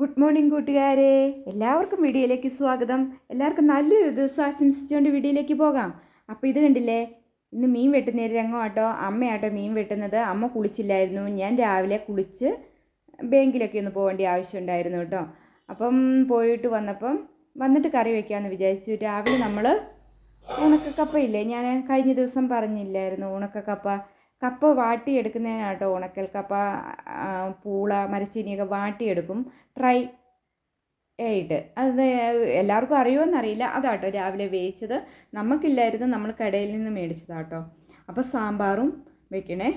Good morning കൂട്ടുകാരെ. എല്ലാവർക്കും വീഡിയോയിലേക്ക് സ്വാഗതം. എല്ലാവർക്കും നല്ലൊരു ദിവസം ആശംസിച്ചുകൊണ്ട് വീഡിയോയിലേക്ക് പോകാം. അപ്പോൾ ഇത് കണ്ടില്ലേ? ഇന്ന് മീൻ വെട്ടുന്ന രംഗമാട്ടോ. അമ്മയാട്ടോ മീൻ വെട്ടുന്നത്. അമ്മ കുളിച്ചില്ലായിരുന്നു. ഞാൻ രാവിലെ കുളിച്ച് ബാങ്കിലൊക്കെ ഒന്ന് പോകേണ്ട ആവശ്യമുണ്ടായിരുന്നു കേട്ടോ. അപ്പം പോയിട്ട് വന്നപ്പം വന്നിട്ട് കറി വയ്ക്കാമെന്ന് വിചാരിച്ചു. രാവിലെ നമ്മൾ ഉണക്കക്കപ്പയില്ലേ? ഞാൻ കഴിഞ്ഞ ദിവസം പറഞ്ഞില്ലായിരുന്നു ഉണക്കക്കപ്പ. കപ്പ വാട്ടിയെടുക്കുന്നതിനാട്ടോ ഉണക്കൽ കപ്പ പൂള മരച്ചീനിയൊക്കെ വാട്ടിയെടുക്കും. ട്രൈ ആയിട്ട്. അത് എല്ലാവർക്കും അറിയുമോയെന്നറിയില്ല അതാട്ടോ രാവിലെ വേവിച്ചത്. നമുക്കില്ലായിരുന്നു നമ്മൾ കടയിൽ നിന്ന് മേടിച്ചതാട്ടോ. അപ്പോൾ സാമ്പാറും വെക്കണേ.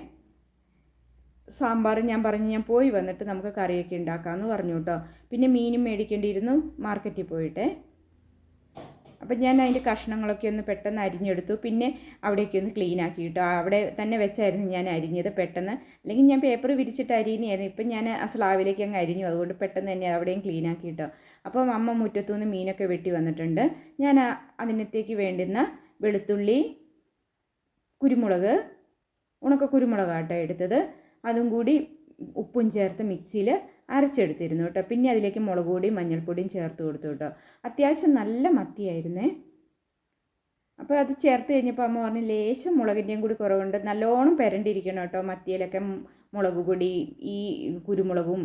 സാമ്പാർ ഞാൻ പറഞ്ഞു ഞാൻ പോയി വന്നിട്ട് നമുക്ക് കറിയൊക്കെ ഉണ്ടാക്കാമെന്ന് പറഞ്ഞു കേട്ടോ പിന്നെ മീനും മേടിക്കേണ്ടിയിരുന്നു. മാർക്കറ്റിൽ പോയിട്ടേ. അപ്പം ഞാൻ അതിന്റെ കഷ്ണങ്ങളൊക്കെ ഒന്ന് പെട്ടെന്ന് അരിഞ്ഞെടുത്തു. പിന്നെ അവിടെയൊക്കെ ഒന്ന് ക്ലീൻ ആക്കി കിട്ടും അവിടെ തന്നെ വെച്ചായിരുന്നു ഞാൻ അരിഞ്ഞത് പെട്ടെന്ന്. അല്ലെങ്കിൽ ഞാൻ പേപ്പർ വിരിച്ചിട്ട് അരിയുന്നതായിരുന്നു. ഇപ്പം ഞാൻ ആ സ്ലാവിലേക്ക് അങ്ങ് അരിഞ്ഞു. അതുകൊണ്ട് പെട്ടെന്ന് തന്നെ അവിടെയും ക്ലീൻ ആക്കി കിട്ടും അപ്പം അമ്മ മുറ്റത്തു നിന്ന് മീനൊക്കെ വെട്ടി വന്നിട്ടുണ്ട്. ഞാൻ അതിനത്തേക്ക് വേണ്ടുന്ന വെളുത്തുള്ളി കുരുമുളക് ഉണക്ക കുരുമുളകാട്ടോ എടുത്തത്. അതും കൂടി ഉപ്പും ചേർത്ത് മിക്സിയിൽ അരച്ചെടുത്തിരുന്നു കേട്ടോ. പിന്നെ അതിലേക്ക് മുളക് പൊടിയും മഞ്ഞൾപ്പൊടിയും ചേർത്ത് കൊടുത്തു കേട്ടോ. അത്യാവശ്യം നല്ല മത്തിയായിരുന്നേ. അപ്പോൾ അത് ചേർത്ത് കഴിഞ്ഞപ്പോൾ അമ്മ പറഞ്ഞു ലേശം മുളകിന്റെയും കൂടി കുറവുണ്ട്. നല്ലോണം പെരണ്ടിരിക്കണം കേട്ടോ മത്തിയിലൊക്കെ. മുളക് പൊടി ഈ കുരുമുളകും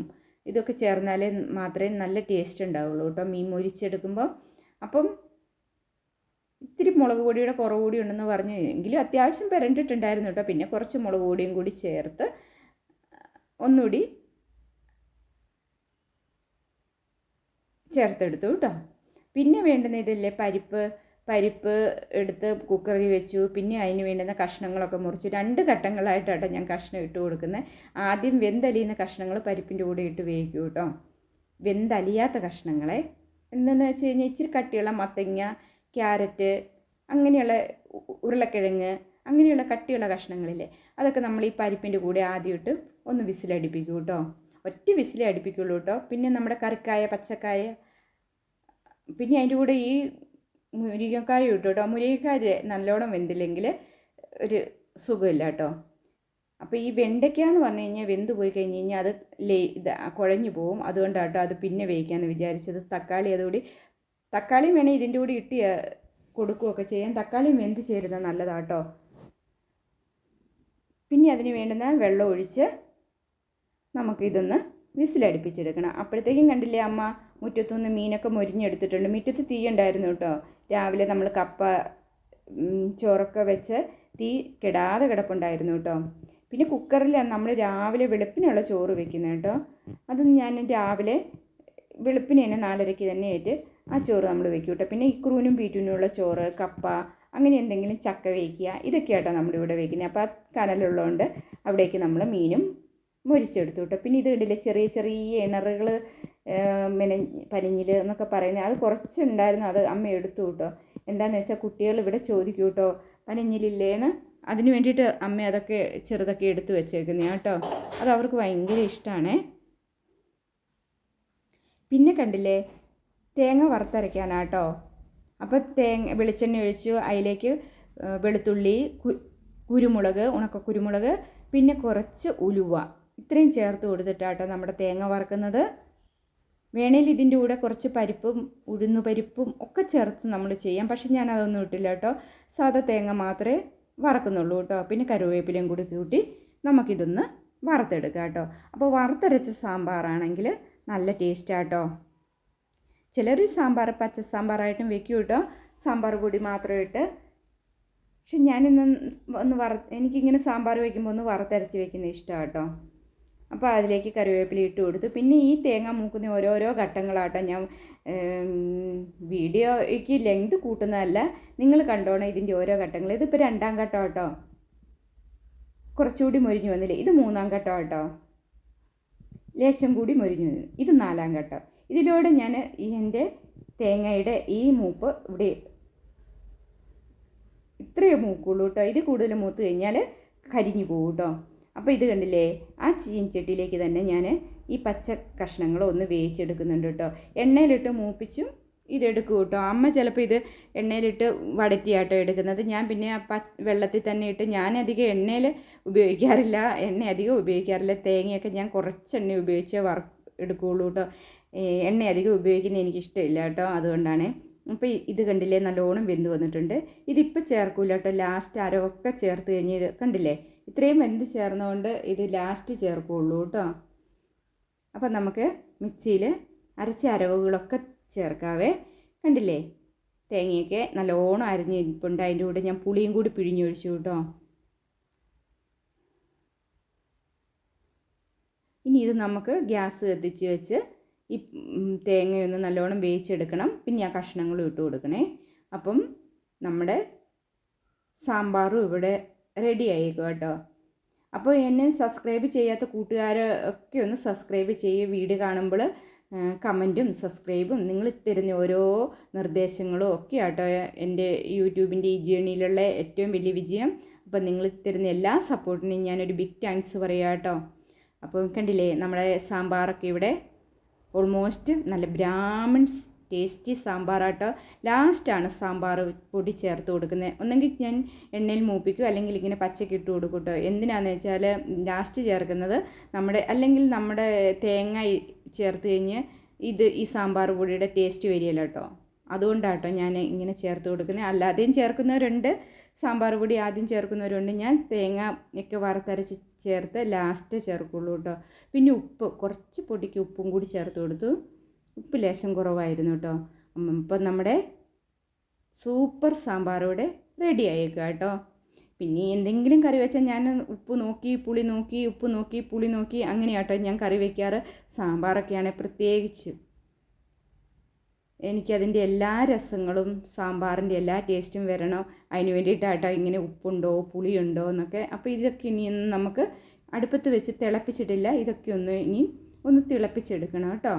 ഇതൊക്കെ ചേർന്നാലേ മാത്രമേ നല്ല ടേസ്റ്റ് ഉണ്ടാവുള്ളൂ കേട്ടോ മീൻ മൊരിച്ചെടുക്കുമ്പോൾ. അപ്പം ഇത്തിരി മുളക് പൊടിയുടെ കുറവ് കൂടി ഉണ്ടെന്ന് പറഞ്ഞു. എങ്കിലും അത്യാവശ്യം പെരണ്ടിട്ടുണ്ടായിരുന്നു കേട്ടോ. പിന്നെ കുറച്ച് മുളക് പൊടിയും കൂടി ചേർത്ത് ഒന്നുകൂടി ചേർത്തെടുത്തു കേട്ടോ. പിന്നെ വേണ്ടുന്ന ഇതല്ലേ? പരിപ്പ് പരിപ്പ് എടുത്ത് കുക്കറിൽ വെച്ചു. പിന്നെ അതിന് വേണ്ടുന്ന കഷ്ണങ്ങളൊക്കെ മുറിച്ചു. രണ്ട് ഘട്ടങ്ങളായിട്ടാണ് ഞാൻ കഷ്ണം ഇട്ട് കൊടുക്കുന്നത്. ആദ്യം വെന്തലിയുന്ന കഷ്ണങ്ങൾ പരിപ്പിന്റെ കൂടെ ഇട്ട് വേവിക്കും കേട്ടോ. വെന്തലിയാത്ത കഷ്ണങ്ങളെ. എന്തെന്ന് വെച്ച് കഴിഞ്ഞാൽ ഇച്ചിരി കട്ടിയുള്ള മത്തങ്ങ ക്യാരറ്റ് അങ്ങനെയുള്ള ഉരുളക്കിഴങ്ങ് അങ്ങനെയുള്ള കട്ടിയുള്ള കഷ്ണങ്ങളില്ലേ? അതൊക്കെ നമ്മൾ ഈ പരിപ്പിന്റെ കൂടെ ആദ്യം ഇട്ട് ഒന്ന് വിസിലടിപ്പിക്കും കേട്ടോ. ഒറ്റ വിസിലേ അടുപ്പിക്കുള്ളൂ കേട്ടോ. പിന്നെ നമ്മുടെ കറിക്കായ പച്ചക്കായ പിന്നെ അതിന്റെ കൂടെ ഈ മുരിങ്ങക്കായ ഇട്ടു കേട്ടോ മുരിങ്ങക്കായ നല്ലോണം വെന്തില്ലെങ്കിൽ ഒരു സുഖമില്ല കേട്ടോ. അപ്പോൾ ഈ വെണ്ടയ്ക്ക എന്ന് പറഞ്ഞു കഴിഞ്ഞാൽ വെന്ത് പോയി കഴിഞ്ഞ് കഴിഞ്ഞാൽ അത് ലേ ഇത് കുഴഞ്ഞു പോവും. അതുകൊണ്ടാണ് കേട്ടോ അത് പിന്നെ വേവിക്കാമെന്ന് വിചാരിച്ചത്. തക്കാളി അതുകൂടി തക്കാളിയും വേണേൽ ഇതിന്റെ കൂടി ഇട്ട് കൊടുക്കുകയൊക്കെ ചെയ്യാം. തക്കാളിയും വെന്ത് ചേരുന്നത് കേട്ടോ പിന്നെ അതിന് വേണ്ടുന്ന വെള്ളം ഒഴിച്ച് നമുക്കിതൊന്ന് വിസിലടുപ്പിച്ചെടുക്കണം. അപ്പോഴത്തേക്കും കണ്ടില്ലേ അമ്മ? മുറ്റത്തുനിന്ന് മീനൊക്കെ മൊരിഞ്ഞെടുത്തിട്ടുണ്ട്. മുറ്റത്ത് തീ ഉണ്ടായിരുന്നു കേട്ടോ. രാവിലെ നമ്മൾ കപ്പ ചോറൊക്കെ വെച്ച് തീ കെടാതെ കിടപ്പുണ്ടായിരുന്നു കേട്ടോ. പിന്നെ കുക്കറിൽ നമ്മൾ രാവിലെ വെളുപ്പിനുള്ള ചോറ് വെക്കുന്നത് കേട്ടോ. അത് ഞാൻ രാവിലെ വെളുപ്പിന് തന്നെ നാലരയ്ക്ക് തന്നെ ആയിട്ട് ആ ചോറ് നമ്മൾ വെക്കും കേട്ടോ. പിന്നെ ഇക്രൂനും പീറ്റൂനുള്ള ചോറ് കപ്പ അങ്ങനെ എന്തെങ്കിലും ചക്ക വേവിക്കുക ഇതൊക്കെയാട്ടോ നമ്മൾ ഇവിടെ വെക്കുന്നത്. അപ്പോൾ ആ കനലുള്ളതുകൊണ്ട് അവിടേക്ക് നമ്മൾ മീനും മൊരിച്ചെടുത്തു കേട്ടോ. പിന്നെ ഇത് കണ്ടില്ലേ ചെറിയ ചെറിയ ഇണറുകൾ പിന്നെ പനിഞ്ഞിൽ എന്നൊക്കെ പറയുന്നത് അത് കുറച്ചുണ്ടായിരുന്നു അത് അമ്മ എടുത്തു കേട്ടോ. എന്താണെന്ന് വെച്ചാൽ കുട്ടികൾ ഇവിടെ ചോദിക്കും കേട്ടോ പനിഞ്ഞിലില്ലേന്ന്? അതിന് വേണ്ടിയിട്ട് അമ്മ അതൊക്കെ ചെറുതൊക്കെ എടുത്തു വെച്ചേക്കുന്നതാണ് കേട്ടോ. അത് അവർക്ക് ഭയങ്കര ഇഷ്ടമാണേ പിന്നെ കണ്ടില്ലേ തേങ്ങ വറുത്തരയ്ക്കാനാട്ടോ അപ്പോൾ തേങ്ങ വെളിച്ചെണ്ണ ഒഴിച്ചു അതിലേക്ക് വെളുത്തുള്ളി കുരുമുളക് ഉണക്ക കുരുമുളക് പിന്നെ കുറച്ച് ഉലുവ. ഇത്രയും ചേർത്ത് കൊടുത്തിട്ടാട്ടോ നമ്മുടെ തേങ്ങ വറുക്കുന്നത്. വേണേൽ ഇതിന്റെ കൂടെ കുറച്ച് പരിപ്പും ഉഴുന്നു പരിപ്പും ഒക്കെ ചേർത്ത് നമ്മൾ ചെയ്യാം. പക്ഷെ ഞാൻ അതൊന്നും ഇട്ടില്ല കേട്ടോ. സാധാ തേങ്ങ മാത്രമേ വറക്കുന്നുള്ളൂ കേട്ടോ. പിന്നെ കരുവേപ്പിലയും കൂടി കൂട്ടി നമുക്കിതൊന്ന് വറുത്തെടുക്കാം കേട്ടോ. അപ്പോൾ വറുത്തരച്ച സാമ്പാറാണെങ്കിൽ നല്ല ടേസ്റ്റാട്ടോ ചിലർ സാമ്പാർ പച്ച സാമ്പാറായിട്ടും വെക്കും കേട്ടോ. സാമ്പാർ കൂടി മാത്രം ഇട്ട്. പക്ഷെ ഞാനിന്ന് ഒന്ന് വറ എനിക്കിങ്ങനെ സാമ്പാർ വയ്ക്കുമ്പോൾ ഒന്ന് വറുത്തരച്ച് വെക്കുന്നത് ഇഷ്ടമാണ് കേട്ടോ. അപ്പോൾ അതിലേക്ക് കറിവേപ്പില ഇട്ട് കൊടുത്തു. പിന്നെ ഈ തേങ്ങ മൂക്കുന്ന ഓരോരോ ഘട്ടങ്ങളാട്ടോ ഞാൻ വീഡിയോയ്ക്ക് ലെങ്ത് കൂട്ടുന്നതല്ല. നിങ്ങൾ കണ്ടോണം ഇതിന്റെ ഓരോ ഘട്ടങ്ങൾ. ഇതിപ്പോൾ രണ്ടാം ഘട്ടം കേട്ടോ കുറച്ചുകൂടി മൊരിഞ്ഞു വന്നില്ലേ? ഇത് മൂന്നാം ഘട്ടം കേട്ടോ ലേശം കൂടി മൊരിഞ്ഞു വന്നു. ഇത് നാലാം ഘട്ടം. ഇതിലൂടെ ഞാൻ എന്റെ തേങ്ങയുടെ ഈ മൂപ്പ് ഇവിടെ ഇത്രയേ മൂക്കുള്ളൂ കേട്ടോ ഇത് കൂടുതൽ മൂത്ത് കഴിഞ്ഞാൽ കരിഞ്ഞു പോകും കേട്ടോ അപ്പോൾ ഇത് കണ്ടില്ലേ? ആ ചീൻചട്ടിയിലേക്ക് തന്നെ ഞാൻ ഈ പച്ച കഷ്ണങ്ങൾ ഒന്ന് വേവിച്ചെടുക്കുന്നുണ്ട് കേട്ടോ. എണ്ണയിലിട്ട് മൂപ്പിച്ചും ഇതെടുക്കും കേട്ടോ. അമ്മ ചിലപ്പോൾ ഇത് എണ്ണയിലിട്ട് വടറ്റിയാട്ടോ എടുക്കുന്നത്. ഞാൻ പിന്നെ പ വെള്ളത്തിൽ തന്നെ ഇട്ട് ഞാൻ അധികം എണ്ണയിൽ ഉപയോഗിക്കാറില്ല. എണ്ണ അധികം ഉപയോഗിക്കാറില്ല. തേങ്ങയൊക്കെ ഞാൻ കുറച്ച് എണ്ണ ഉപയോഗിച്ച് വറ എടുക്കുകയുള്ളൂ കേട്ടോ. എണ്ണ അധികം ഉപയോഗിക്കുന്നത് എനിക്കിഷ്ടമില്ല കേട്ടോ. അതുകൊണ്ടാണ്. അപ്പോൾ ഇത് കണ്ടില്ലേ? നല്ലോണം വെന്ത് വന്നിട്ടുണ്ട്. ഇതിപ്പോൾ ചേർക്കൂല കേട്ടോ. ലാസ്റ്റ് അരവൊക്കെ ചേർത്ത് കഴിഞ്ഞ് ഇത് കണ്ടില്ലേ? ഇത്രയും വെന്ത് ചേർന്നുകൊണ്ട് ഇത് ലാസ്റ്റ് ചേർക്കുകയുള്ളൂ കേട്ടോ അപ്പം നമുക്ക് മിക്സിയിൽ അരച്ച അരവുകളൊക്കെ ചേർക്കാവേ. കണ്ടില്ലേ? തേങ്ങയൊക്കെ നല്ലോണം അരിഞ്ഞിരിപ്പുണ്ട് അതിന്റെ കൂടെ ഞാൻ പുളിയും കൂടി പിഴിഞ്ഞൊഴിച്ചു കേട്ടോ ഇനി ഇത് നമുക്ക് ഗ്യാസ് കത്തിച്ച് വെച്ച് ഈ തേങ്ങയൊന്ന് നല്ലോണം വേവിച്ചെടുക്കണം. പിന്നെ ആ കഷ്ണങ്ങളും ഇട്ട് കൊടുക്കണേ. അപ്പം നമ്മുടെ സാമ്പാറും ഇവിടെ റെഡി ആയിക്കോ കേട്ടോ അപ്പോൾ എന്നെ സബ്സ്ക്രൈബ് ചെയ്യാത്ത കൂട്ടുകാരൊക്കെ ഒന്ന് സബ്സ്ക്രൈബ് ചെയ്യുക വീഡിയോ കാണുമ്പോൾ കമന്റും സബ്സ്ക്രൈബും നിങ്ങൾ തരുന്ന ഓരോ നിർദ്ദേശങ്ങളും ഒക്കെ ആട്ടോ എന്റെ യൂട്യൂബിന്റെ ഈ ജേണിയിലുള്ള ഏറ്റവും വലിയ വിജയം. അപ്പോൾ നിങ്ങൾ തരുന്ന എല്ലാ സപ്പോർട്ടിനും ഞാനൊരു ബിഗ് താങ്ക്സ് പറയാം കേട്ടോ അപ്പോൾ കണ്ടില്ലേ നമ്മുടെ സാമ്പാറൊക്കെ ഇവിടെ ഓൾമോസ്റ്റ് നല്ല ബ്രാഹ്മിൺസ് ടേസ്റ്റി സാമ്പാറാട്ടോ ലാസ്റ്റാണ് സാമ്പാർ പൊടി ചേർത്ത് കൊടുക്കുന്നത്. ഒന്നെങ്കിൽ ഞാൻ എണ്ണയിൽ മൂപ്പിക്കും അല്ലെങ്കിൽ ഇങ്ങനെ പച്ചക്ക് ഇട്ട് കൊടുക്കും കേട്ടോ എന്തിനാന്ന് വെച്ചാൽ ലാസ്റ്റ് ചേർക്കുന്നത് നമ്മുടെ അല്ലെങ്കിൽ നമ്മുടെ തേങ്ങ ചേർത്ത് കഴിഞ്ഞ് ഇത് ഈ സാമ്പാർ പൊടിയുടെ ടേസ്റ്റ് വരികയില്ല കേട്ടോ അതുകൊണ്ടാട്ടോ ഞാൻ ഇങ്ങനെ ചേർത്ത് കൊടുക്കുന്നത്. അല്ലാതെയും ചേർക്കുന്നവരുണ്ട് സാമ്പാർ പൊടി ആദ്യം ചേർക്കുന്നവരുണ്ട്. ഞാൻ തേങ്ങ ഒക്കെ വറുത്തരച്ച് ചേർത്ത് ലാസ്റ്റ് ചേർക്കുള്ളൂ കേട്ടോ പിന്നെ ഉപ്പ് കുറച്ച് പൊടിക്ക് ഉപ്പും കൂടി ചേർത്ത് കൊടുത്തു. ഉപ്പ് ലേശം കുറവായിരുന്നു കേട്ടോ. ഇപ്പം നമ്മുടെ സൂപ്പർ സാമ്പാർ ഇവിടെ റെഡി ആയേക്കുക കേട്ടോ. പിന്നെ എന്തെങ്കിലും കറി വെച്ചാൽ ഞാൻ ഉപ്പ് നോക്കി പുളി നോക്കി ഉപ്പ് നോക്കി പുളി നോക്കി അങ്ങനെയാട്ടോ ഞാൻ കറി വയ്ക്കാറ് സാമ്പാറൊക്കെയാണ് പ്രത്യേകിച്ച് എനിക്കതിന്റെ എല്ലാ രസങ്ങളും സാമ്പാറിന്റെ എല്ലാ ടേസ്റ്റും വരണോ. അതിന് വേണ്ടിയിട്ടാട്ടോ ഇങ്ങനെ ഉപ്പുണ്ടോ പുളിയുണ്ടോ എന്നൊക്കെ. അപ്പോൾ ഇതൊക്കെ ഇനി നമുക്ക് അടുപ്പത്ത് വെച്ച് തിളപ്പിച്ചിട്ടില്ല. ഇതൊക്കെ ഒന്ന് ഇനി ഒന്ന് തിളപ്പിച്ചെടുക്കണം കേട്ടോ.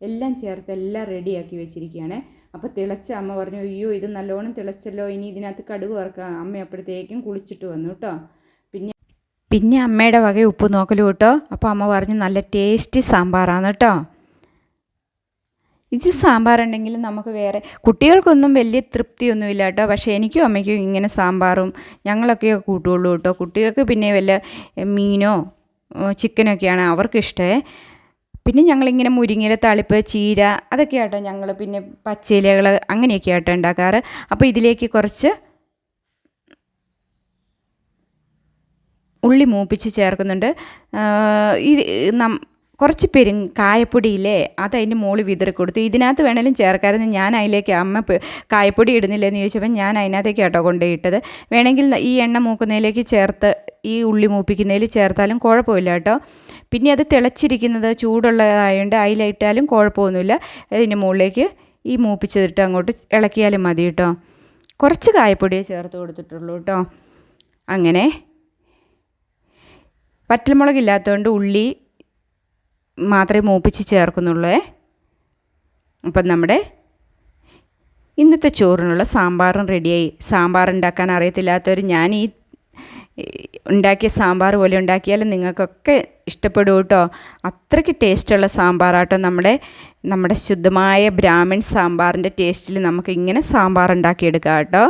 എല്ലാം ചേർത്ത് എല്ലാം റെഡിയാക്കി വെച്ചിരിക്കുകയാണ്. അപ്പോൾ തിളച്ച അമ്മ പറഞ്ഞു അയ്യോ ഇത് നല്ലോണം തിളച്ചല്ലോ ഇനി ഇതിനകത്ത് കടുക് വറക്കാം. അമ്മ അപ്പോഴത്തേക്കും കുളിച്ചിട്ട് വന്നു കേട്ടോ പിന്നെ പിന്നെ അമ്മയുടെ വക ഉപ്പ് നോക്കലും കേട്ടോ അപ്പോൾ അമ്മ പറഞ്ഞു നല്ല ടേസ്റ്റി സാമ്പാറാണ് കേട്ടോ ഇത് സാമ്പാറുണ്ടെങ്കിൽ നമുക്ക് വേറെ കുട്ടികൾക്കൊന്നും വലിയ തൃപ്തിയൊന്നുമില്ല കേട്ടോ പക്ഷേ എനിക്കും അമ്മയ്ക്കും ഇങ്ങനെ സാമ്പാറും ഞങ്ങളൊക്കെ കൂട്ടുള്ളൂ കേട്ടോ കുട്ടികൾക്ക് പിന്നെ വല്ല മീനോ ചിക്കനൊക്കെയാണ് അവർക്ക് ഇഷ്ടമേ പിന്നെ ഞങ്ങളിങ്ങനെ മുരിങ്ങയില താളിപ്പ് ചീര അതൊക്കെ ആട്ടോ ഞങ്ങൾ പിന്നെ പച്ചയിലകൾ അങ്ങനെയൊക്കെ ആട്ടോ ഉണ്ടാക്കാറ്. അപ്പോൾ ഇതിലേക്ക് കുറച്ച് ഉള്ളി മൂപ്പിച്ച് ചേർക്കുന്നുണ്ട്. ഇത് നം കുറച്ച് പെരും കായപ്പൊടിയില്ലേ അതതിന്റെ മുകളിൽ വിതറി കൊടുത്തു. ഇതിനകത്ത് വേണേലും ചേർക്കാമായിരുന്നു. ഞാൻ അതിലേക്ക് അമ്മ കായപ്പൊടി ഇടുന്നില്ലെന്ന് ചോദിച്ചപ്പോൾ ഞാൻ അതിനകത്തേക്ക് കേട്ടോ കൊണ്ടുപോയിട്ടത്. വേണമെങ്കിൽ ഈ എണ്ണ മൂക്കുന്നതിലേക്ക് ചേർത്ത് ഈ ഉള്ളി മൂപ്പിക്കുന്നതിൽ ചേർത്താലും കുഴപ്പമില്ല കേട്ടോ. പിന്നെ അത് തിളച്ചിരിക്കുന്നത് ചൂടുള്ളതായതുകൊണ്ട് അതിലിട്ടാലും കുഴപ്പമൊന്നുമില്ല. അതിന്റെ മുകളിലേക്ക് ഈ മൂപ്പിച്ചതിട്ട് അങ്ങോട്ട് ഇളക്കിയാലും മതി കേട്ടോ. കുറച്ച് കായപ്പൊടിയേ ചേർത്ത് കൊടുത്തിട്ടുള്ളൂ കേട്ടോ. അങ്ങനെ. വറ്റൽമുളകില്ലാത്തതുകൊണ്ട് ഉള്ളി മാത്രമേ മൂപ്പിച്ച് ചേർക്കുന്നുള്ളൂ അപ്പം നമ്മുടെ ഇന്നത്തെ ചോറിനുള്ള സാമ്പാറും റെഡിയായി. സാമ്പാർ ഉണ്ടാക്കാൻ അറിയത്തില്ലാത്തവർ ഞാൻ ഈ ഉണ്ടാക്കിയ സാമ്പാർ പോലെ ഉണ്ടാക്കിയാൽ നിങ്ങൾക്കൊക്കെ ഇഷ്ടപ്പെടും കേട്ടോ. അത്രയ്ക്ക് ടേസ്റ്റുള്ള സാമ്പാറാട്ടോ നമ്മുടെ നമ്മുടെ ശുദ്ധമായ ബ്രാഹ്മിൺ സാമ്പാറിന്റെ ടേസ്റ്റിൽ നമുക്ക് ഇങ്ങനെ സാമ്പാർ ഉണ്ടാക്കിയെടുക്കാം കേട്ടോ.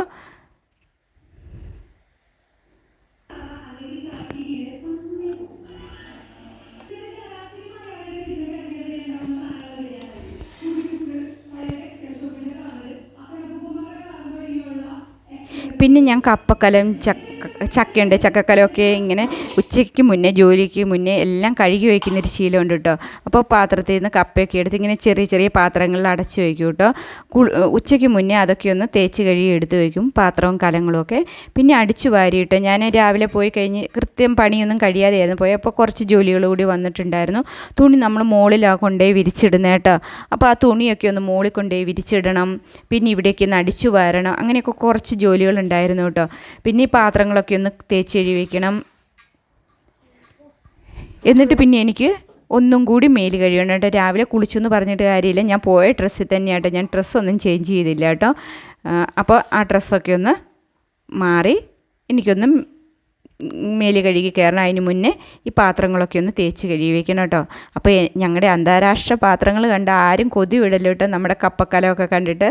പിന്നെ ഞാൻ കപ്പക്കലം ചക്ക ചക്കയുണ്ട് ചക്കക്കലമൊക്കെ ഇങ്ങനെ ഉച്ചയ്ക്ക് മുന്നേ ജോലിക്ക് മുന്നേ എല്ലാം കഴുകി വയ്ക്കുന്നൊരു ശീലമുണ്ട് കേട്ടോ. അപ്പോൾ പാത്രത്തിൽ നിന്ന് കപ്പയൊക്കെ എടുത്ത് ഇങ്ങനെ ചെറിയ ചെറിയ പാത്രങ്ങളിൽ അടച്ച് വയ്ക്കും കേട്ടോ. ഉച്ചയ്ക്ക് മുന്നേ അതൊക്കെ ഒന്ന് തേച്ച് കഴുകി എടുത്ത് വയ്ക്കും പാത്രവും കലങ്ങളും ഒക്കെ. പിന്നെ അടിച്ചു വാരിയിട്ട് ഞാൻ രാവിലെ പോയി കഴിഞ്ഞ് കൃത്യം പണിയൊന്നും കഴിയാതെയായിരുന്നു പോയി. അപ്പോൾ കുറച്ച് ജോലികൾ കൂടി വന്നിട്ടുണ്ടായിരുന്നു. തുണി നമ്മൾ മുകളിലാണ് കൊണ്ടുപോയി വിരിച്ചിടുന്നത് കേട്ടോ. അപ്പോൾ ആ തുണിയൊക്കെ ഒന്ന് മുകളിൽ കൊണ്ടുപോയി വിരിച്ചിടണം. പിന്നെ ഇവിടേക്ക് ഒന്ന് അടിച്ചു വാരണം. അങ്ങനെയൊക്കെ കുറച്ച് ജോലികളുണ്ടായിരുന്നു കേട്ടോ. പിന്നെ ഈ പാത്രങ്ങളൊക്കെ ഒന്ന് തേച്ച് കഴുകി വയ്ക്കണം എന്നിട്ട് പിന്നെ എനിക്ക് ഒന്നും കൂടി മേൽ കഴിയണം കേട്ടോ. രാവിലെ കുളിച്ചെന്ന് പറഞ്ഞിട്ട് കാര്യമില്ല. ഞാൻ പോയ ഡ്രസ്സിൽ തന്നെയാട്ടോ ഞാൻ ഡ്രസ്സൊന്നും ചേഞ്ച് ചെയ്തില്ല കേട്ടോ. അപ്പോൾ ആ ഡ്രസ്സൊക്കെ ഒന്ന് മാറി എനിക്കൊന്ന് മേൽ കഴുകി കയറണം. അതിന് മുന്നേ ഈ പാത്രങ്ങളൊക്കെ ഒന്ന് തേച്ച് കഴുകി വെക്കണം കേട്ടോ. അപ്പോൾ ഞങ്ങളുടെ അന്താരാഷ്ട്ര പാത്രങ്ങൾ കണ്ട ആരും കൊതി വിടല്ലോ കേട്ടോ നമ്മുടെ കപ്പക്കലമൊക്കെ കണ്ടിട്ട്.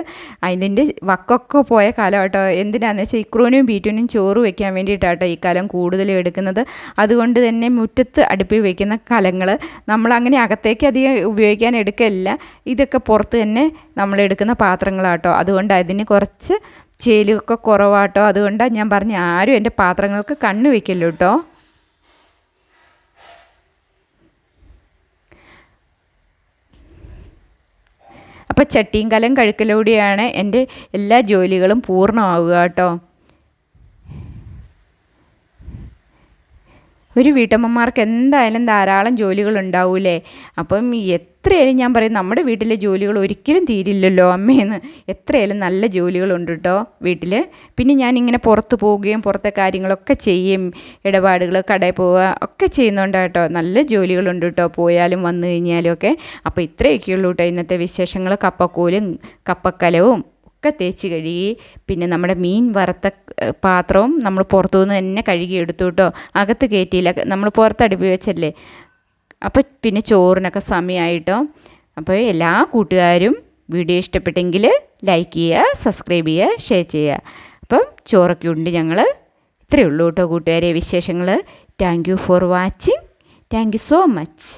അതിന്റെ വക്കൊക്കെ പോയ കാലം കേട്ടോ. എന്തിനാണെന്ന് വെച്ചാൽ ഇക്രൂനും ബീറ്റൂനും ചോറ് വെക്കാൻ വേണ്ടിയിട്ടാട്ടോ ഈ കലം കൂടുതൽ എടുക്കുന്നത്. അതുകൊണ്ട് തന്നെ മുറ്റത്ത് അടുപ്പിൽ വെക്കുന്ന കലങ്ങൾ നമ്മളങ്ങനെ അകത്തേക്ക് അധികം ഉപയോഗിക്കാൻ എടുക്കല്ല ഇതൊക്കെ പുറത്ത് തന്നെ നമ്മൾ എടുക്കുന്ന പാത്രങ്ങളാട്ടോ. അതുകൊണ്ട് അതിന് കുറച്ച് ചേലുമൊക്കെ കുറവാട്ടോ. അതുകൊണ്ടാണ് ഞാൻ പറഞ്ഞ ആരും എന്റെ പാത്രങ്ങൾക്ക് കണ്ണ് വയ്ക്കല്ലോ കേട്ടോ അപ്പോൾ ചട്ടിയും കലം കഴുക്കലോടെയാണ് എന്റെ എല്ലാ ജോലികളും പൂർണമാവുക കേട്ടോ. ഒരു വീട്ടമ്മമാർക്ക് എന്തായാലും ധാരാളം ജോലികൾ ഉണ്ടാവൂലേ അപ്പം എത്രയായാലും ഞാൻ പറയും നമ്മുടെ വീട്ടിലെ ജോലികൾ ഒരിക്കലും തീരില്ലല്ലോ അമ്മയെന്ന് എത്രയായാലും നല്ല ജോലികളുണ്ട് കേട്ടോ വീട്ടിൽ പിന്നെ ഞാൻ ഇങ്ങനെ പുറത്ത് പോവുകയും പുറത്തെ കാര്യങ്ങളൊക്കെ ചെയ്യും. ഇടപാടുകൾ കടയിൽ പോവുക ഒക്കെ ചെയ്യുന്നുണ്ട് കേട്ടോ നല്ല ജോലികളുണ്ട് കേട്ടോ പോയാലും വന്നു കഴിഞ്ഞാലും ഒക്കെ. അപ്പോൾ ഇത്രയൊക്കെയുള്ളൂ കേട്ടോ ഇന്നത്തെ വിശേഷങ്ങൾ കപ്പക്കൂലും കപ്പക്കലവും. ഒക്കെ തേച്ച് കഴുകി പിന്നെ നമ്മുടെ മീൻ വറുത്ത പാത്രവും നമ്മൾ പുറത്തുനിന്ന് തന്നെ കഴുകി എടുത്തു കേട്ടോ. അകത്ത് കയറ്റിയില്ല. നമ്മൾ പുറത്തടുപ്പി വെച്ചല്ലേ? അപ്പോൾ പിന്നെ ചോറിനൊക്കെ സമയമായിട്ടോ. അപ്പോൾ എല്ലാ കൂട്ടുകാരും വീഡിയോ ഇഷ്ടപ്പെട്ടെങ്കിൽ ലൈക്ക് ചെയ്യുക സബ്സ്ക്രൈബ് ചെയ്യുക ഷെയർ ചെയ്യുക. അപ്പം ചോറൊക്കെ ഉണ്ട് ഞങ്ങൾ ഇത്രയേ ഉള്ളൂ കേട്ടോ കൂട്ടുകാരെ വിശേഷങ്ങൾ thank you for watching thank you so much